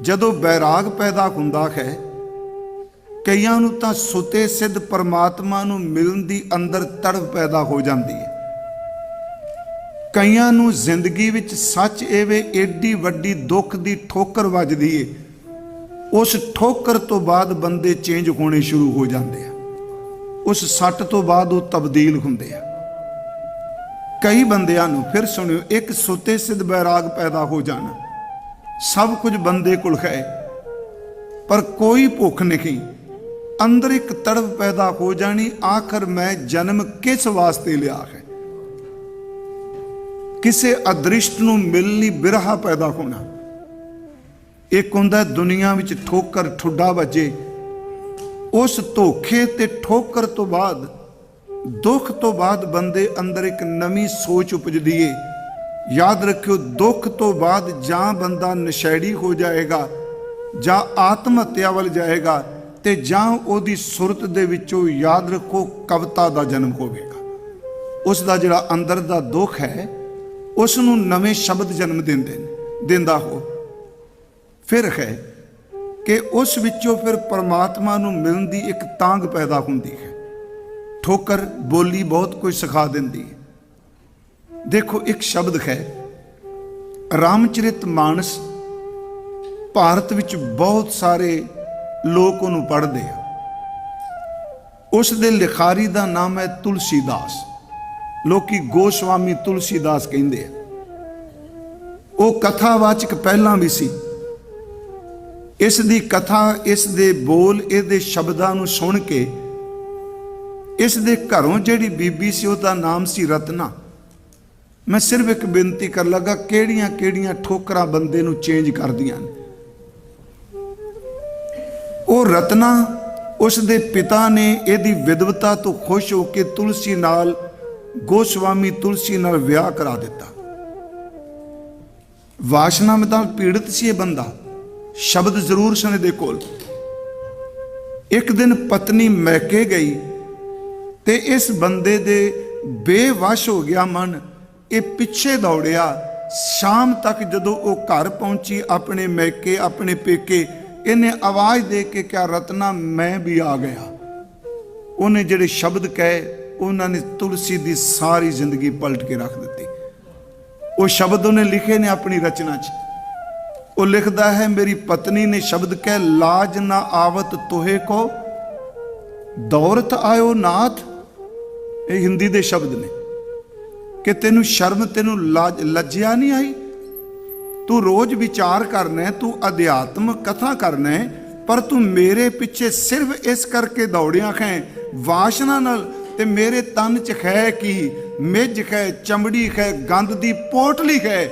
ਜਦੋਂ ਬੈਰਾਗ ਪੈਦਾ ਹੁੰਦਾ ਹੈ, ਕਈਆਂ ਨੂੰ ਤਾਂ ਸੁਤੇ ਸਿੱਧ ਪਰਮਾਤਮਾ ਨੂੰ ਮਿਲਣ ਦੀ ਅੰਦਰ ਤੜਫ ਪੈਦਾ ਹੋ ਜਾਂਦੀ ਹੈ। ਕਈਆਂ ਨੂੰ ਜ਼ਿੰਦਗੀ ਵਿੱਚ ਸੱਚ ਐਵੇਂ ਏਡੀ ਵੱਡੀ ਦੁੱਖ ਦੀ ਠੋਕਰ ਵੱਜਦੀ ਏ, ਉਸ ਠੋਕਰ ਤੋਂ ਬਾਅਦ ਬੰਦੇ ਚੇਂਜ ਹੋਣੇ ਸ਼ੁਰੂ ਹੋ ਜਾਂਦੇ ਆ। ਉਸ ਸੱਟ ਤੋਂ ਬਾਅਦ ਉਹ ਤਬਦੀਲ ਹੁੰਦੇ ਆ। ਕਈ ਬੰਦਿਆਂ ਨੂੰ ਫਿਰ ਸੁਣਿਓ, ਇੱਕ ਸੁਤੇ ਸਿੱਧ ਬੈਰਾਗ ਪੈਦਾ ਹੋ ਜਾਣਾ। ਸਭ ਕੁਝ ਬੰਦੇ ਕੋਲ ਹੈ, ਪਰ ਕੋਈ ਭੁੱਖ ਨਹੀਂ। ਅੰਦਰ ਇੱਕ ਤੜਪ ਪੈਦਾ ਹੋ ਜਾਣੀ, ਆਖਰ ਮੈਂ ਜਨਮ ਕਿਸ ਵਾਸਤੇ ਲਿਆ ਹੈ? ਕਿਸੇ ਅਦ੍ਰਿਸ਼ਟ ਨੂੰ ਮਿਲਣੀ ਬਿਰਹਾ ਪੈਦਾ ਹੋਣਾ। ਇੱਕ ਹੁੰਦਾ ਦੁਨੀਆ ਵਿੱਚ ਠੋਕਰ ਠੁੱਡਾ ਵੱਜੇ। ਉਸ ਧੋਖੇ ਤੇ ਠੋਕਰ ਤੋਂ ਬਾਅਦ, ਦੁੱਖ ਤੋਂ ਬਾਅਦ ਬੰਦੇ ਅੰਦਰ ਇੱਕ ਨਵੀਂ ਸੋਚ ਉਪਜਦੀ ਏ ਯਾਦ ਰੱਖਿਓ, ਦੁੱਖ ਤੋਂ ਬਾਅਦ ਜਾਂ ਬੰਦਾ ਨਸ਼ੈੜੀ ਹੋ ਜਾਏਗਾ ਜਾਂ ਆਤਮ ਹੱਤਿਆ ਵੱਲ ਜਾਏਗਾ ਤੇ ਜਾਂ ਉਹਦੀ ਸੁਰਤ ਦੇ ਵਿੱਚੋਂ ਯਾਦ ਰੱਖੋ, ਕਵਿਤਾ ਦਾ ਜਨਮ ਹੋਵੇਗਾ। ਉਸ ਦਾ ਜਿਹੜਾ ਅੰਦਰ ਦਾ ਦੁੱਖ ਹੈ ਉਸ ਨੂੰ ਨਵੇਂ ਸ਼ਬਦ ਜਨਮ ਦਿੰਦੇ ਨੇ, ਦਿੰਦਾ ਹੋ। ਫਿਰ ਹੈ ਕਿ ਉਸ ਵਿੱਚੋਂ ਫਿਰ ਪਰਮਾਤਮਾ ਨੂੰ ਮਿਲਣ ਦੀ ਇੱਕ ਤਾਂਗ ਪੈਦਾ ਹੁੰਦੀ ਹੈ। ਠੋਕਰ, ਬੋਲੀ ਬਹੁਤ ਕੁਝ ਸਿਖਾ ਦਿੰਦੀ ਹੈ। ਦੇਖੋ ਇੱਕ ਸ਼ਬਦ ਹੈ, ਰਾਮਚਰਿਤ ਮਾਨਸ ਭਾਰਤ ਵਿੱਚ ਬਹੁਤ ਸਾਰੇ ਲੋਕ ਉਹਨੂੰ ਪੜ੍ਹਦੇ ਆ। ਉਸ ਦੇ ਲਿਖਾਰੀ ਦਾ ਨਾਮ ਹੈ ਤੁਲਸੀਦਾਸ। ਲੋਕੀ ਗੋਸਵਾਮੀ ਤੁਲਸੀਦਾਸ ਕਹਿੰਦੇ ਆ। ਉਹ ਕਥਾਵਾਚਕ ਪਹਿਲਾਂ ਵੀ ਸੀ। ਇਸ ਦੀ ਕਥਾ, ਇਸ ਦੇ ਬੋਲ, ਇਹਦੇ ਸ਼ਬਦਾਂ ਨੂੰ ਸੁਣ ਕੇ ਇਸ ਦੇ ਘਰੋਂ ਜਿਹੜੀ ਬੀਬੀ ਸੀ, ਉਹਦਾ ਨਾਮ ਸੀ ਰਤਨਾ। ਮੈਂ ਸਿਰਫ ਇੱਕ ਬੇਨਤੀ ਕਰ ਲੱਗਾ, ਕਿਹੜੀਆਂ ਕਿਹੜੀਆਂ ਠੋਕਰਾਂ ਬੰਦੇ ਨੂੰ ਚੇਂਜ ਕਰਦੀਆਂ ਨੇ? ਉਹ ਰਤਨਾ ਉਸ ਦੇ ਪਿਤਾ ਨੇ ਇਹਦੀ ਵਿਦਵਤਾ ਤੋਂ ਖੁਸ਼ ਹੋ ਕੇ ਤੁਲਸੀ ਨਾਲ, ਗੋਸਵਾਮੀ ਤੁਲਸੀ ਨਾਲ ਵਿਆਹ ਕਰਾ ਦਿੱਤਾ। ਵਾਸ਼ਨਾ ਨਾਲ ਪੀੜਿਤ ਸੀ ਇਹ ਬੰਦਾ। ਸ਼ਬਦ ਜ਼ਰੂਰ ਸਨ ਦੇ ਕੋਲ। ਇੱਕ ਦਿਨ ਪਤਨੀ ਮਹਿਕੇ ਗਈ ਤੇ ਇਸ ਬੰਦੇ ਦੇ ਬੇਵਸ਼ ਹੋ ਗਿਆ ਮਨ। ਇਹ ਪਿੱਛੇ ਦੌੜਿਆ। ਸ਼ਾਮ ਤੱਕ ਜਦੋਂ ਉਹ ਘਰ ਪਹੁੰਚੀ ਆਪਣੇ ਮੈਕੇ, ਆਪਣੇ ਪੇਕੇ, ਇਹਨੇ ਆਵਾਜ਼ ਦੇ ਕੇ ਕਿਹਾ, ਰਤਨਾ, ਮੈਂ ਵੀ ਆ ਗਿਆ। ਉਹਨੇ ਜਿਹੜੇ ਸ਼ਬਦ ਕਹੇ, ਉਹਨਾਂ ਨੇ ਤੁਲਸੀ ਦੀ ਸਾਰੀ ਜ਼ਿੰਦਗੀ ਪਲਟ ਕੇ ਰੱਖ ਦਿੱਤੀ। ਉਹ ਸ਼ਬਦ ਉਹਨੇ ਲਿਖੇ ਨੇ ਆਪਣੀ ਰਚਨਾ 'ਚ। ਉਹ ਲਿਖਦਾ ਹੈ, ਮੇਰੀ ਪਤਨੀ ਨੇ ਸ਼ਬਦ ਕਹਿ, ਲਾਜ ਨਾ ਆਵਤ ਤੋਹੇ ਕੋ, ਦੌਰਤ ਆਇਓ ਨਾਥ। ਇਹ ਹਿੰਦੀ ਦੇ ਸ਼ਬਦ ਨੇ। ਕਿ ਤੈਨੂੰ ਸ਼ਰਮ ਤੈਨੂੰ ਲਾਜ ਲੱਜਿਆ ਨਹੀਂ ਆਈ? ਤੂੰ ਰੋਜ਼ ਵਿਚਾਰ ਕਰਨਾ ਤੂੰ ਅਧਿਆਤਮ ਕਥਾ ਕਰਨਾ ਪਰ ਤੂੰ ਮੇਰੇ ਪਿੱਛੇ ਸਿਰਫ ਇਸ ਕਰਕੇ ਦੌੜਿਆ ਖੈ, ਵਾਸ਼ਨਾ ਨਾਲ ਤੇ ਮੇਰੇ ਤਨ ਚ ਖੈ ਕੀ ਮਿੱਝ ਖੈ, ਚਮੜੀ ਖੈ ਗੰਦ ਦੀ ਪੋਟਲੀ ਖੈ,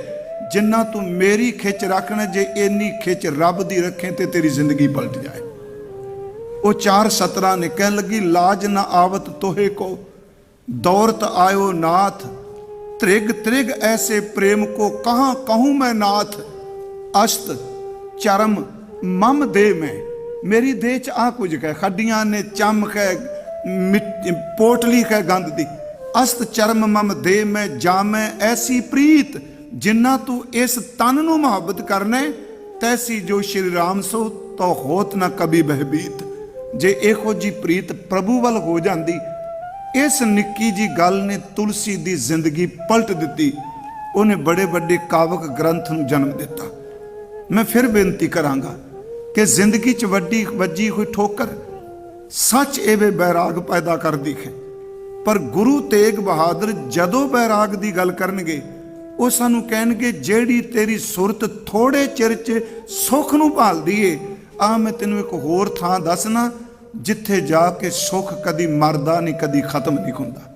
ਜਿੰਨਾ ਤੂੰ ਮੇਰੀ ਖਿੱਚ ਰੱਖਣਾ, ਜੇ ਇੰਨੀ ਖਿੱਚ ਰੱਬ ਦੀ ਰੱਖੇ ਤੇ ਤੇਰੀ ਜ਼ਿੰਦਗੀ ਪਲਟ ਜਾਏ। ਉਹ ਚਾਰ ਸਤਰਾਂ ਨੇ ਕਹਿਣ ਲੱਗੀ, ਲਾਜ ਨਾ ਆਵਤ ਤੋਹੇ ਕੋ, ਦੌਰਤ ਆਇਓ ਨਾਥ ਤ੍ਰਿਗ ਤ੍ਰਿਗ ਐਸੇ ਪ੍ਰੇਮ ਕੋ ਕਹਾਂ ਕਹੂੰ ਮੈਂ ਨਾਥ? ਅਸ਼ਤ, ਚਰਮ, ਮਮ ਦੇ ਮੈਂ। ਮੇਰੀ ਦੇਹ ਚ ਆ ਕੁਝ ਕਹਿ ਖੱਡੀਆਂ ਨੇ ਚਮਕ ਹੈ ਪੋਟਲੀ ਹੈ ਗੰਦ ਦੀ। ਅਸਤ, ਚਰਮ, ਮਮ ਦੇ ਮੈਂ, ਜਾਮੈ ਐਸੀ ਪ੍ਰੀਤ, ਜਿੰਨਾ ਤੂੰ ਇਸ ਤਨ ਨੂੰ ਮੁਹੱਬਤ ਕਰਨਾ, ਤੈਸੀ ਜੋ ਸ਼੍ਰੀ ਰਾਮ ਸੋ, ਤੋ ਹੋਤ ਨਾ ਕਬੀ ਬਹਿਬੀਤ। ਜੇ ਇਹੋ ਜੀ ਪ੍ਰੀਤ ਪ੍ਰਭੂ ਵੱਲ ਹੋ ਜਾਂਦੀ ਇਸ ਨਿੱਕੀ ਜੀ ਗੱਲ ਨੇ ਤੁਲਸੀ ਦੀ ਜ਼ਿੰਦਗੀ ਪਲਟ ਦਿੱਤੀ। ਉਹਨੇ ਬੜੇ ਵੱਡੇ ਕਾਵਕ ਗ੍ਰੰਥ ਨੂੰ ਜਨਮ ਦਿੱਤਾ। ਮੈਂ ਫਿਰ ਬੇਨਤੀ ਕਰਾਂਗਾ ਕਿ ਜ਼ਿੰਦਗੀ 'ਚ ਵੱਡੀ ਵੱਜੀ ਹੋਈ ਠੋਕਰ ਸੱਚ ਐਵੇਂ ਬੈਰਾਗ ਪੈਦਾ ਕਰਦੀ ਹੈ ਪਰ ਗੁਰੂ ਤੇਗ ਬਹਾਦਰ ਜਦੋਂ ਬੈਰਾਗ ਦੀ ਗੱਲ ਕਰਨਗੇ, ਉਹ ਸਾਨੂੰ ਕਹਿਣਗੇ, ਜਿਹੜੀ ਤੇਰੀ ਸੁਰਤ ਥੋੜੇ ਚਿਰ 'ਚ ਸੁੱਖ ਨੂੰ ਭਾਲਦੀ ਏ ਆ ਮੈਂ ਤੈਨੂੰ ਇੱਕ ਹੋਰ ਥਾਂ ਦੱਸਣਾ ਜਿੱਥੇ ਜਾ ਕੇ ਸੁੱਖ ਕਦੀ ਮਰਦਾ ਨਹੀਂ ਕਦੀ ਖਤਮ ਨਹੀਂ ਹੁੰਦਾ।